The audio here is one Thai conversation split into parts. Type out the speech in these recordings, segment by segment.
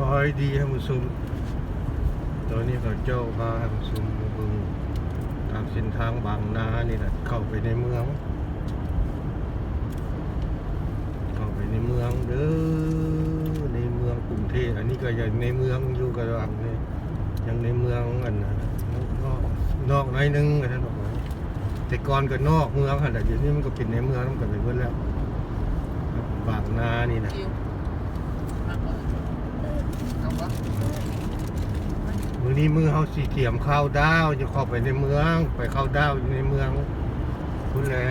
บอยดีให้มุสุมตอนนี้เขาเจ้าพาให้มุสุมมาเบึงตามเส้นทางบางนานี่แหละเข้าไปในเมือง เข้าไปในเมืองเด้อในเมืองกรุงเทพอันนี้ก็ยังในเมืองอยู่กำลังในยังในเมืองอันนะนอกนอกหน้อยนึงกันนะบอกว่าแต่ก่อนก็นอกเมืองค่ะแต่เดี๋ยวนี้มันก็เป็นในเมืองมันก็ไปเบิดแล้วบางนานี่นะ คิวมาก่อนเอาวะ มือนี้มือเขาสีเทียมข้าวดาวจะเข้าไปในเมือง ไปเข้าวดาวอยู่ในเมืองคุณแหละ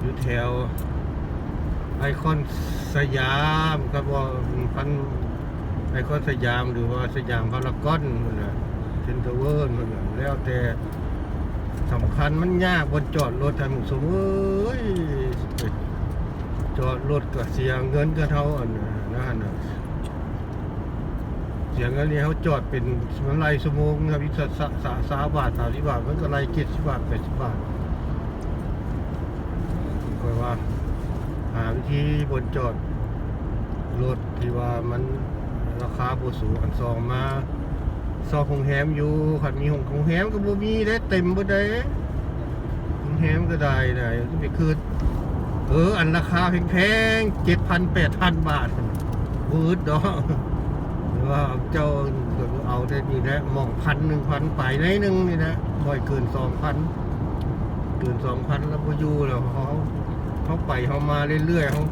อยู่แถวไอคอนสยามครับว่าพันไอคอนสยามหรือว่าสยามพารากอนมันนะเซนเตอร์เวิร์มันนะแล้วแต่สำคัญมันยากบนจอดรถทางสมเอ้ย จอดรถก็เสียเงินก็เท่าอันนั่นน่ะเสียเงินนี่เขาจอดเป็นมันไล่สมงครับอีกสักสะสาบาทสามสิบบาทมันก็ไล่เจ็ดสิบบาทแปดสิบบาทก็ว่า หาวิธีบนจอดรถที่ว่ามันราคาบ่สูงอันซองมาซองของแฮมอยู่ขันมีของของแฮมก็บ่มีได้เต็มบ่ได้ของแฮมก็ได้นะไปคืน เออ อันราคาแพงๆ7,000 8,000บาทบืดดอกหรือว่าเจ้าเอาได้นี่แหละมองพันหนึ่งพันไปในหนึ่งนี่นะบ่อยเกิน2,000เกิน2,000แล้วบ่อยู่แล้วเขาเขาไปเขามาเรื่อยๆเขา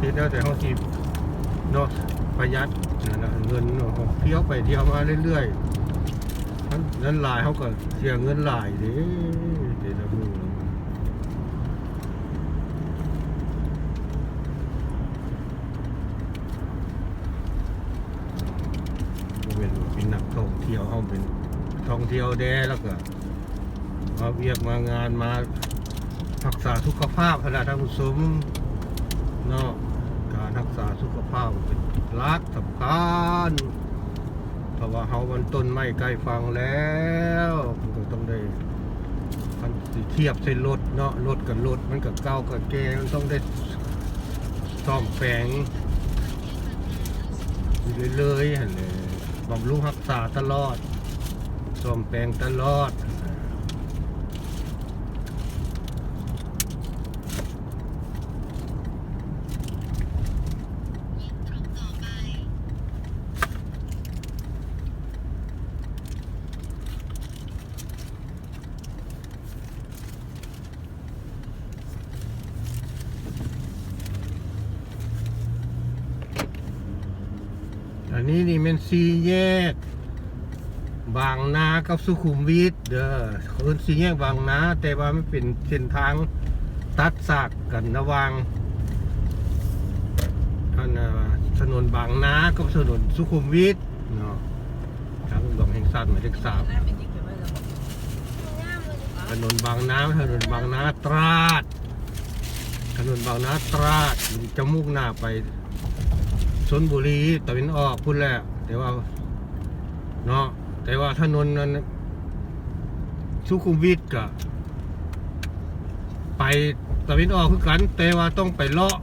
คิดแล้วแต่เขาทีเนาะประหยัดนะเงินเขาเที่ยวไปเที่ยวมาเรื่อยๆนั้นนั้นหลายเขาก็เสียเงินหลายเด้เดี๋ยวเราดูบ่เป็ นักท่องเที่ยวเขาเป็นท่องเที่ยวแด้แล้วก็มาเวียกมางานมารักษาสุขภาพขณะท่านผู้ชมเนาะการรักษาสุขภาพเป็นรักสำคัญเพราะว่าเฮามันต้นไม้ใกล้ฟังแล้วมันก็ต้องได้มันสิเทียบใส่รถเนาะรถกับรถมันกับเก่ากับแกมันต้องได้ซ่อมแปลงอยู่เรื่อยๆหันเลย บำรุงรักษาตลอดซ่อมแปลงตลอด อั นนี้นี่เป็นซีแยก บางนากับสุขุมวิทเด้อเขาเอิ้นซีแยกบางนา แต่ว่ามันเป็นเส้นทางตัดสากกันระว่างอันน่ะถนนบางนากับถนนสุขุมวิทเนาะทางหลวงแห่งชาติหมายเลขสามหน้าเป็กันไว้แล้วถนนบางนาถนนบางนาตราด ถนนบางนาตราดจะมุ่งหน้าไป ชนบุรีตะวันออกพุ่นแหละแต่ว่าเนาะแต่ว่าถนนนั้นสุขุมวิทกะไปตะวันออกคือกัน แต่ว่าต้องไปเลาะ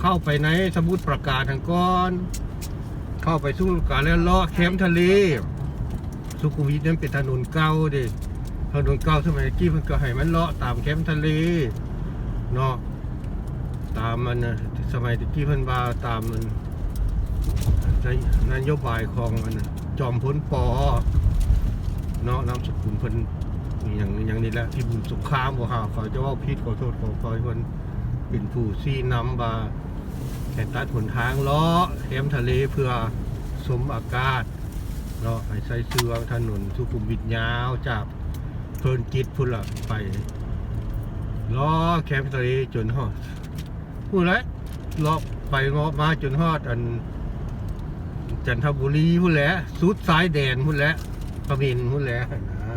เข้าไปในสมุทรปราการทางก้อน เข้าไปสมุทรปราการแล้วเลาะแคมทะเลสุขุมวิทนั้นเป็นถนนเก่าดิถนนเก่าสมัยกี้มันก็ให้มันเลาะตามแคมทะเลเนาะตามมันนะสมัยตะกี้เพิ่นว่าตามมัน นายนโยบายของมันจอมพ้นปอเนาะนามสกุลเพิ่นอย่างอย่างนี้แหละที่บุญสงครามบ่ฮาขอจะว่าผิดขอโทษขอขอให้เพิ่นเป็นผู้ซี่นำว่าแข่ตัดหนทางลาะแคมทะเลเพื่อสมอากาศเนาะไอ้ใส่เสื้อถนนสุขุมวิทยาวจากเพลินจิตพุ่นละไปล้อแคมทะเลจนฮอดพูดแล้วล้อไปงอมาจนฮอดอัน จันทบุรีพุ่นแหละสุดสายแดนพุ่นแหละขมินพุ่นแหละนะ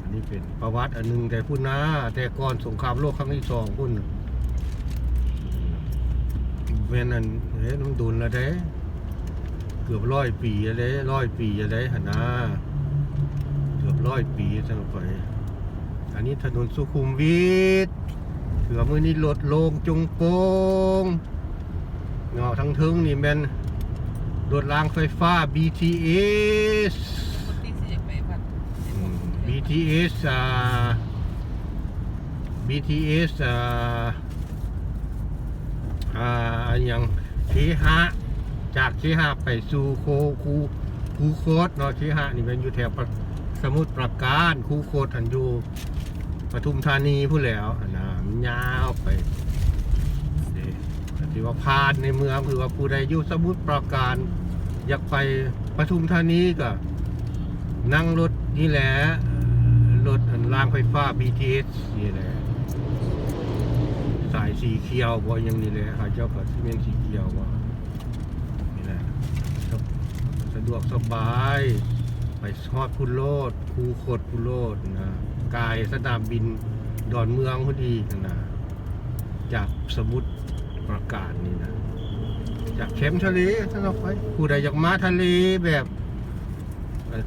อันนี้เป็นประวัติอันหนึงแต่พุ่นนะแต่ก่อนสงครามโลกครั้งที่สองพุ่นเว้นอันเฮ้ยน้ำดุลละเด้เกือบร้อยปีเลยร้อยปีเลยหนนะเกือบร้อยปีสมัยไปอันนี้ถนนสุขุมวิทถถือว่ามือนี้ลดลงจงโปงเงาทั้งทึงนี่แม่น รถรางไฟฟ้า BTS คนที่สิไปพัดอืม BTS อ่า BTS อ่าอ่าอันยังทีหะจากทีหะไปสู่โคคูคูโคตเนาะทีหะนี่เป็นอยู่แถวปะสมุทรปราการคูโคตอันอยู่ปทุมธานีผู้นแหล้วอันนะมันยาวไปนี่ที่ว่าพานในเมืองคือว่าผู้ใดอยู่สมุทรปราการ อยากไปปทุมธานีก็ นั่งรถนี่แหละ รถรางไฟฟ้า BTS นี่แหละ สายสีเขียวบ่ยังนี่แหละหาเจ้าก็สิเมนสีเขียวว่านี่แหละสะดวกสบาย ไปทอดพุโลดคูโคดพุโลดนะกายสนามบินดอนเมืองพอดีนะจากสมุทรประการนี่นะ จากเข็มทะเลถ้าเราไปผู้ใดอยากมาทะเลแบบ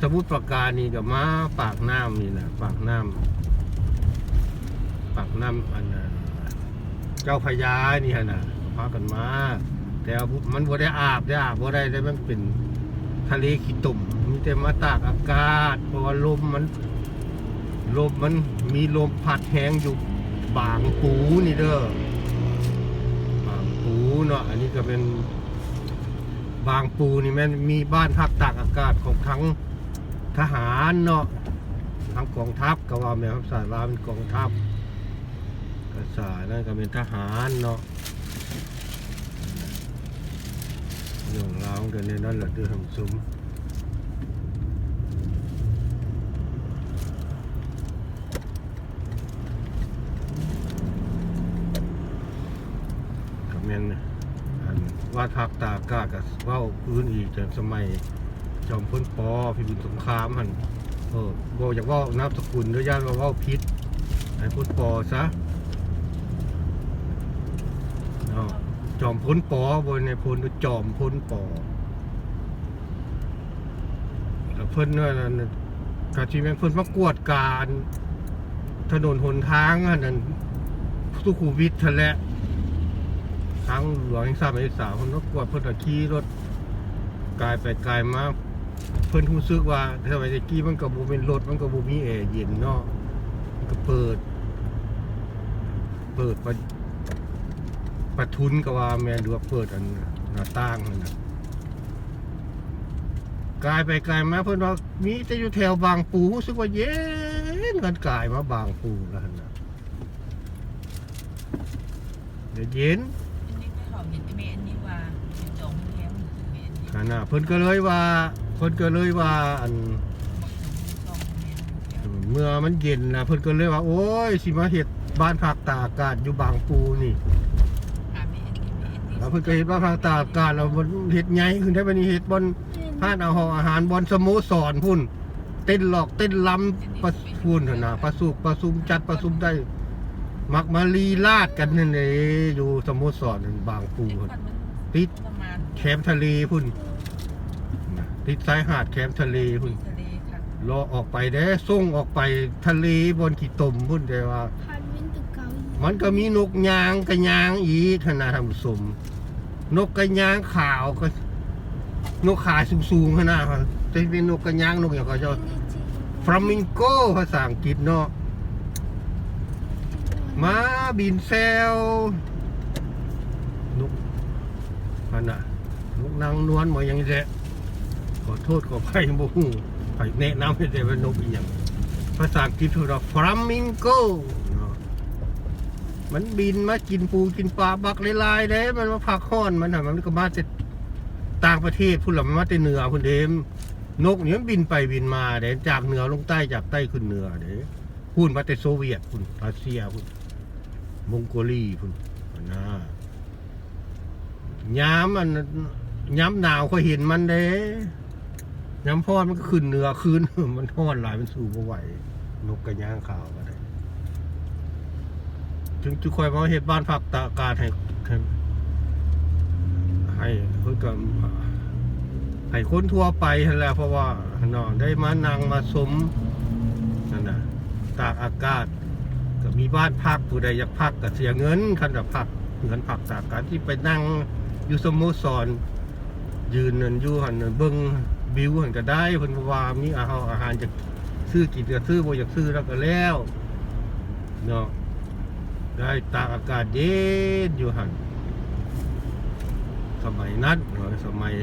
สมุทรปราการนี่กับมาปากน้ำนี่นะปากน้ำปากน้ำอันนั้นเจ้าพญานี่ฮะนะพากันมา แต่ว่ามันบ่ได้อาบได้อาบบ่ได้ได้มันเป็นทะเลขี้ตุ่มมีแต่มาตากอากาศเพราะว่าลมมันลมมันมีลมพัดแหงอยู่บางปูนี่เด้อบางปูเนาะอันนี้ก็เป็น บางปูนี่แม่นมีบ้านพักตากอากาศของทั้งทหารเนาะทั้งกองทัพก็ว่าแม่ครับสายลาเป็นกองทัพก็สายนั่นก็เป็นทหารเนาะเรื่องราวกันในนั้นแหละเดือดสมก็แม่น อั พักตากากับเว้าพื้นอีกแต่สมัยจอมพ้นปอพิบูลสงครามหันเออบอกอยากว่านับสกุลด้วยย่านว่าว่าพิษไอ้พ้นปอซะจอมพ้นปอบนในพ้นจอมพ้นปอแล้วเพิ่นนั่นกาชีแมงเพิ่นมากวดการ ถนนหนทางอันนั้นสุขุมวิททะแหละ ทางหลวงแห่งชามายเลขสามคนรถกวดเพิ่นก็ขี่รถกลายไปกลายมาเพิ่นรู้สึกว่าสมัยตะกี้มันก็บ่เป็นรถมันก็บ่มีแอร์เย็นเนาะมันก็เปิด เปิดประประทุนก็ว่าแม่นดูว่าเปิดอันหน้าต่างนั่นน่ะกลายไปกลายมาเพิ่นว่ามีแต่อยู่แถวบางปูรู้สึกว่าเย็นกันกลายมาบางปูแล้วหั่นน่ะเดี๋ยวเย็น นนี้ขนาดเพิ่นก็เลยว่าเพิ่นก็เลยว่าอันจองเมอันนี้เมื่อมันเย็นนะเพิ่นก็เลยว่า โอ้ยสิมาเฮ็ดบ้านพักตากอากาศอยู่บางปูนี่หาเมอันนี้เมอันนี้แล้วเพิ่นก็เฮ็ดบ้านพักตากอากาศแล้วมันเฮ็ดใหญ่ขึ้นได้บัดนี้เฮ็ดบนห้านอาหารอาหารบนสโมสรพุ่นเต้นหลอกเต้นลำประพุ่นน่ะนะประสุกประสุมจัดประสุมได้ มักมาลีลาดกันนั่นเองอยู่สโมสรนั่นบางปูพุ่นติดประมาณแคมป์ทะเลพุ่นนะ ติดชายหาดแคมป์ทะเลพุ่นทะเลค่ะรอออกไปเด้ส่งออกไปทะเลบนขีตมพุ่นแต่ว่าพันวินตึกเก่ามันก็มีนกยางกระยางอีกขนาดทำสม นกกระยางขาวก็ นกขาสูงๆขนาดครับจะเป็นนกกระยางนกอย่างก็จะฟลามิงโกภาษาอังกฤษเนาะมาบินแซวนกอันน่ะนกนางนวลมาอย่างนี้แหละ ขอโทษขออภัยบ่ฮู้ไปแนะนำให้ได้ว่านกอีหยังภาษาอังกฤษคือว่าฟลามิงโกมันบินมากินปูกินปลาบักลายๆเด้มันมาพักห้อนมันน่ะมันก็มาจากต่างประเทศพุ่นละมันมาแต่เหนือพุ่นเดมนกเนี่ยบินไปบินมาเด้จากเหนือลงใต้จากใต้ขึ้นเหนือเด้พุ่นมาแต่โซเวียตพุ่นรัสเซียพุ่นมองโกลีพุ่นนะย้ำมันย้ำหนาวก็เห็นมันเด้ ย้ำพอดมันก็ขึ้นเนื้อคืนมันห้อนหลายมันสู้บ่ไหวนกกระย่างข่าวก็ได้ถึงจะคอยมาเห็ดบ้านพักตากากาศให้ให้ให้เพื่อกับให้คนทั่วไปแหละเพราะว่านาะได้มานั่งมาสมนั่นน่ะตากอากาศก็มีบ้านพักผู้ใดอยากพักก็เสียเงินคันจะพักเงินพักจากการที่ไปนั่งอยู่สโมสรยืนนั่นอยู่หันนั่นเบิ่ง บิวหันก็ได้เพิ่นก็ว่ามีอาหารอาหารจะซื้อกินก็ซื้อบ่อยากซื้อแล้วก็แล้วเนาะได้ตากอากาศเย็นอยู่หันสมัยนั้นเนาะสมัย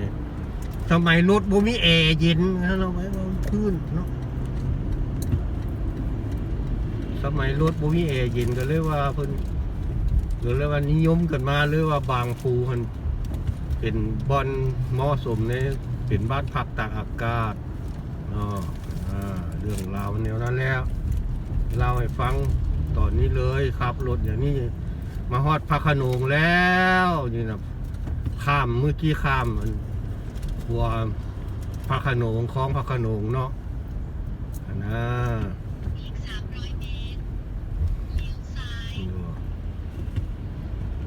สมัยรถบ่มีแอร์เย็นนะเราไว้ว่าพื้นเนาะสมัยรถบ่มีแอร์เย็นก็เลยว่าเพิ่นก็เลยว่านิยมกันมาเลยว่าบางปูหันเป็นบอนเหมาะสมใน เป็นบ้านพักตากอากาศเนาะอ่าเรื่องราวแนวนั้นแล้วเล่าให้ฟังตอนนี้เลยครับรถอย่างนี้มาฮอดพระโขนงแล้วนี่นะข้ามเมื่อกี้ข้ามมันหัวพระโขนงคลองพระโขนงเนาะอันนะอีก300เมตรเลี้ยวซ้ายดู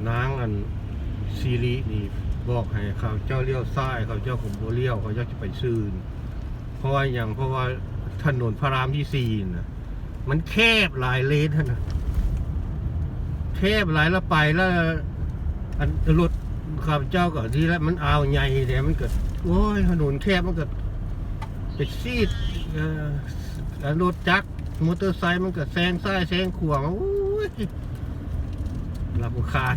นางอันซีรีนี่ บอกให้เขาเจ้าเลี้ยวซ้ายเขาเจ้าของโบเลี้ยวเขาเจ้าจะไปซื่นเพราะว่าอย่างเพราะว่าถนนพระรามที่สี่น่ะมันแคบหลายเลนนะแคบหลายแล้วไปแล้วอันรถข้าพเจ้าก็ดีแล้วมันเอาใหญ่เดี๋ยมันเกิดโอ้ยถนนแคบมันเกิดไปซีดรถจักรมอเตอร์ไซค์มันเก็แซงซ้ายแซงขวางโอ้ยรับคาญ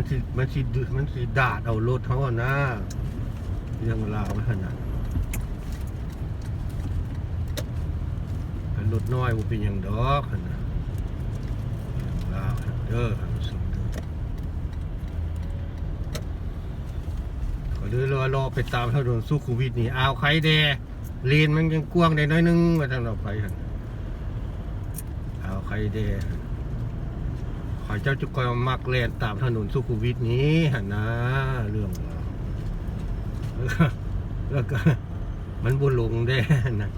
มันสิมันสิดูมันสิดาดเอารถเขาอะนะเรื่องราวมันขนาดอันรถน้อยมันเป็นอย่างดอกขนาดเรื่องราวเด้อท่านผู้ชมเด้อก็เลยรอรอไปตามถนนสุขุมวิทนี่อ้าวใครแดเลนมันยังกว้างได้น้อยนึงมาทางเราไปหันอ้าวใครแด เจ้าจุกอยมักแลนตามถนนสุขุมวิทนี้หันนะเรื่องราวแล้วก็แล้วก็ มันบุหลงได้นะ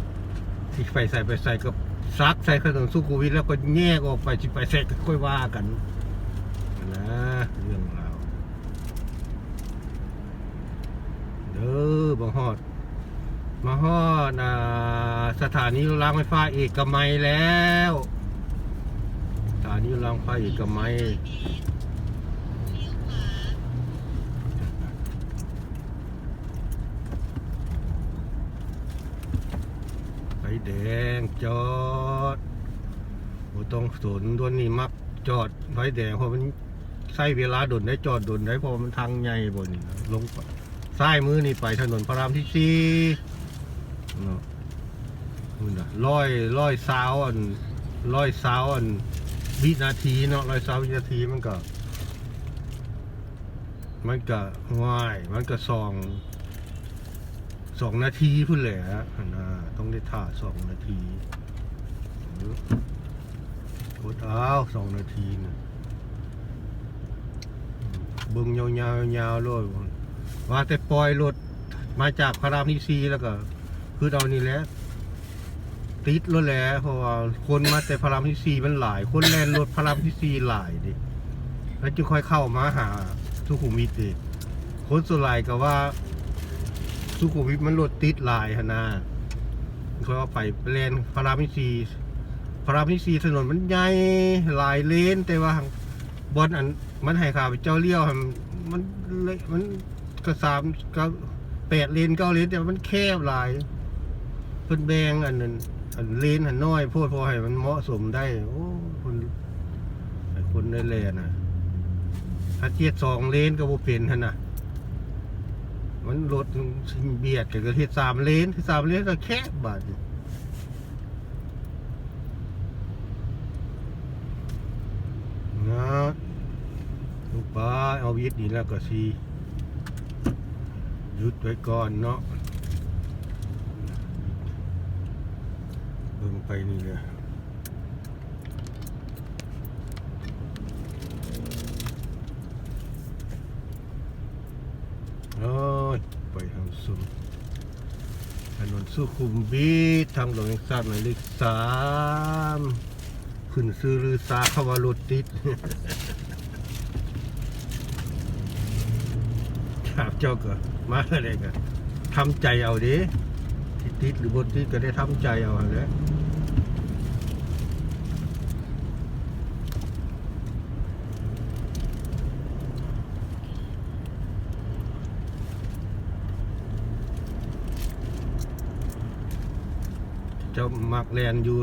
ที่ไปใส่ไปใส่ก็ซักใส่ถนนสุขุมวิทแล้วก็แยกออกไปที่ไปใส่ก็ค่อยว่ากันนะเรื่องราวเด้อบาฮอดมาฮอดสถานีรางไฟฟ้าเอกมัยแล้วานีรางไฟเอกมัยเลี้ไฟแดงจอดโอ้ต้องสนตัวนี้มักจอดไฟแดงเพราะมันใช้เวลาดนได้จอดดนได้เพราะมันทางใหญ่บนนี่นลงไปซ้ายมือนี่ไปถนนพระรามที่สี่เนาะนู่นน่ะร้อยร้อยสาวอันร้อยสาวอัน วินาทีเนาะร้อยสาววินาทีมันก็ มันก็ง่ายมันก็สองสองนาทีพุ่นแหละนะต้องได้ถ่าสองนาทีกดเอาสองนาทีนะเบิ่งยาวๆยาวๆเลยว่าแต่ปล่อยรถมาจากพระรามที่ซีแล้วก็ คือเอานี่แหละ ติดรถแหล้วเพราะว่าคนมาแต่พระรามที่ซีมันหลาย คนแล่นรถพระรามที่ซีหลายดิแล้วจึงค่อยเข้ามาหาสุขุมวิทดิคนส่วนใหญ่ก็ว่า สุขุมวิทมันรถติดหลายหนนาเขาเอาไปเลนพระรามที่สี่พระรามที่สี่ถนนมันใหญ่หลายเลน แต่ว่าบนอันมันให้ข่าวเจ้าเลี้ยวมันเลยมันก็สามก็แปดเลนเก้าเลนแต่ว่ามันแคบหลายเพิ่นแบงอันนั้นันเลนอันน้อยโพดพอให้มันเหมาะสมได้ โอ้คนคนได้แลน่ะถ้าเทียดสองเลนก็บ่เป็นหั่นน่ะ มันรถเบียดกันก็ที่สามเลนสามเลนก็แคบบาดนะลูกป้าเอาวิทย์นี่แล้วก็สีหยุดไว้ก่อนเนาะเบิ่ง ไปนี่เลยโอ้ยไปทางสุมถนนสุขุมวิททางหลวงแห่งชาติหมายเลขสามขึ้นซื้อรือซาเขาวารถติดครับเจ้าก็มาอะไรกันทำใจเอาดิที่ติดหรือบนติดก็ได้ทำใจเอาแล้ว จะมักแลนอยู่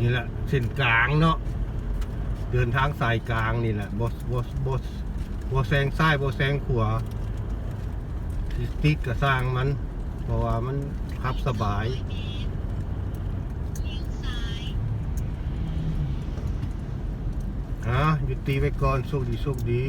นี่แหละเส้นกลางเนาะเดินทางสายกลางนี่แหละบสบสบสบแซงซ้ายบแซงขวาที่ติดกับสร้างมัน เพราะว่ามันขับสบายเลี้ยวซ้ายอะหยุดตีไว้ก่อนโชคดีโชคดี